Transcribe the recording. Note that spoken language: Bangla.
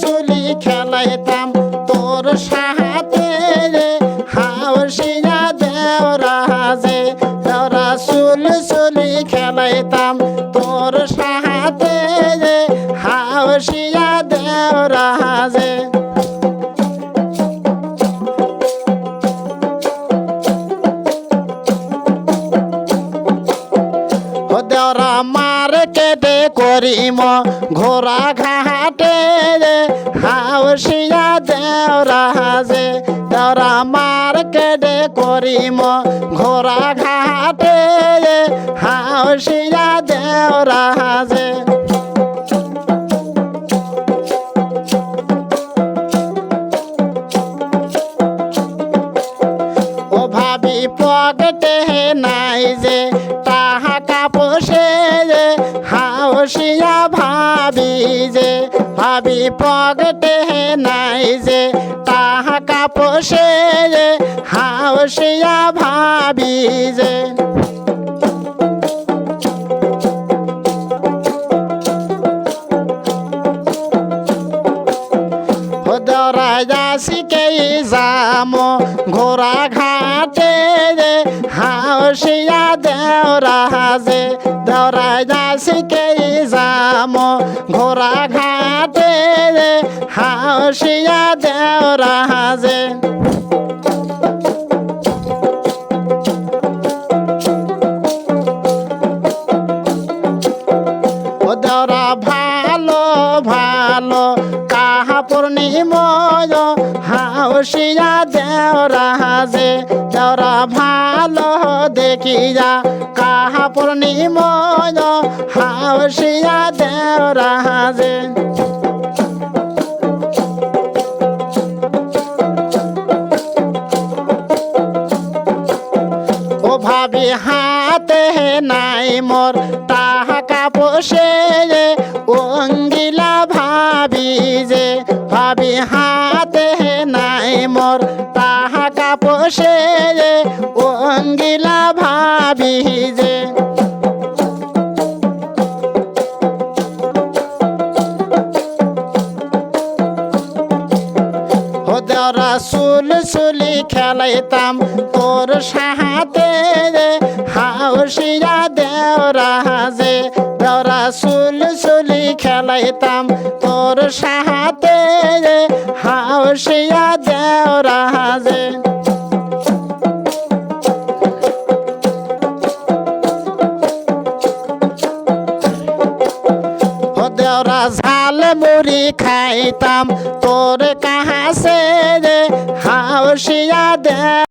সুলি খেলাইতাম। তোর খেলাইতাম। তোর সাহাতে রে হাওসিয়া দেওরা কেটে করিম ঘোড়া ঘাটে রে হাওসিয়া দেওরা যে দেওরা মার কেটে করিম ঘোড়া ঘাটে রে হাওসিয়া দেওরা যে ও ভাবি পকেটে নাই যে তাহা কাপসে হাওসিয়া ভাবি। ভাবি পকেটে নাই যে তাহা কাপসে হাওসিয়া ভাবি যে। দরাজাসিকে যাম ঘোড়া ঘাটে রে হাওসিয়া দেওরা যে দরাজাসিকে যাম ঘোড়া ঘাটে রে হাওসিয়া দেওরা ও দেওরা ভালো ভালো কাহা পূর্ণিময় হাউসিয়া দেওরা যে দেওরা ভালো, দেখিয়া কাহা পূর্ণিময় হাউসিয়া দেওরা যে ভাবি হাতে নাই মোর তাহাকা পোষে যে, অঙ্গিলা ভাবি যে, ভাবি হাতে নাই মোর তাহাকা পোষে যে, অঙ্গিলা ভাবি যে। ও দেওরা সুল সুলি খেলাইতাম তোর সাহাতে হাউসিয়া দেওরা যে দেওরা সুল সুলি খেলাইতাম তোর সাহাতে হাউসিয়া দেওরা হাজে দেওরা মুড়ি খাইতাম। তোর কাহাসে রে হাউসিয়া দে